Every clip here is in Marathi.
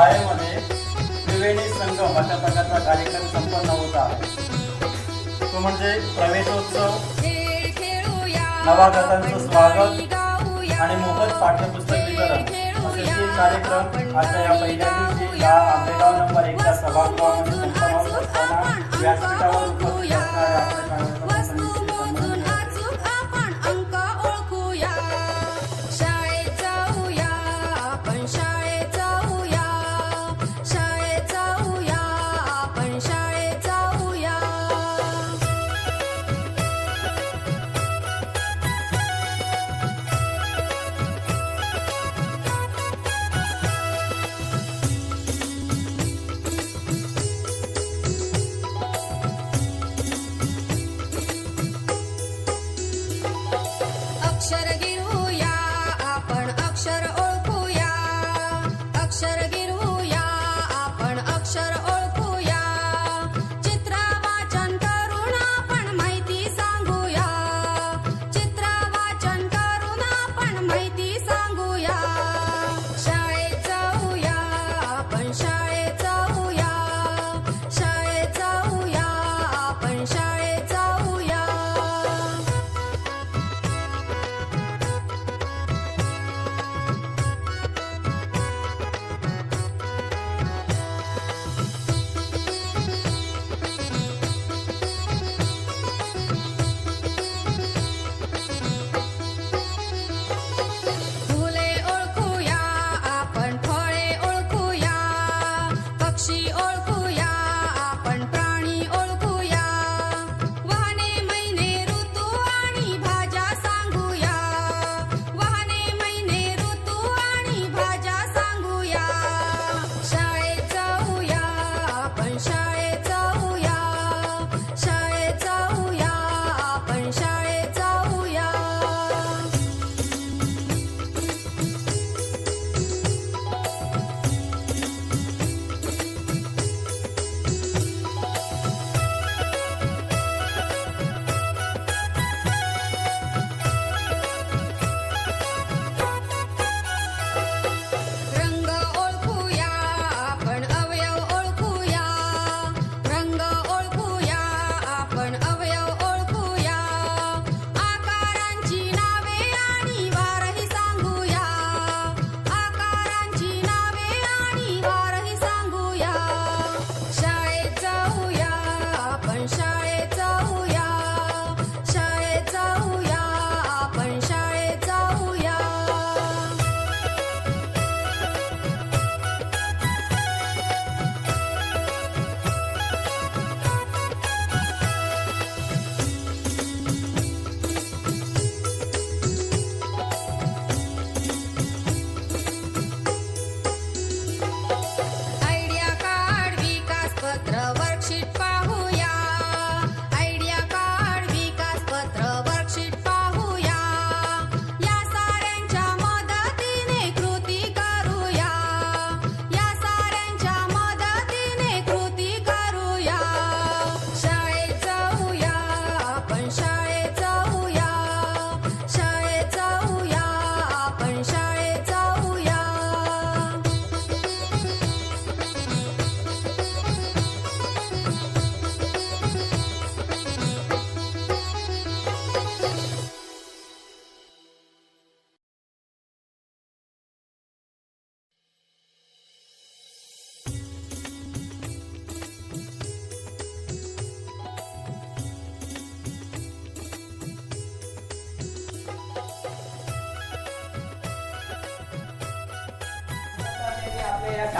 शाळेमध्ये त्रिवेणी संघ अशा प्रकारचा कार्यक्रम संपन्न होत आहे. तो म्हणजे प्रवेशोत्सव. नवागतांचं स्वागत आणि मोफत पाठ्यपुस्तक वितरण असे तीन कार्यक्रम आता या पहिल्या दिवशी या आंबेगाव नंबर एकच्या सभागृहामध्ये संपन्न होत असताना व्यासपीठावर उपस्थित असणाऱ्या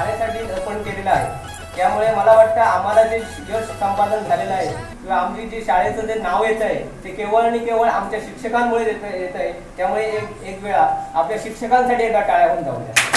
शाळेसाठी अर्पण केलेलं आहे. त्यामुळे मला वाटतं आम्हाला जे यश संपादन झालेलं आहे किंवा आमची जे शाळेचं जे नाव येत आहे ते केवळ आणि केवळ आमच्या शिक्षकांमुळे येत आहे. त्यामुळे एक एक वेळा आपल्या शिक्षकांसाठी एकदा टाळ्या होऊन जाऊया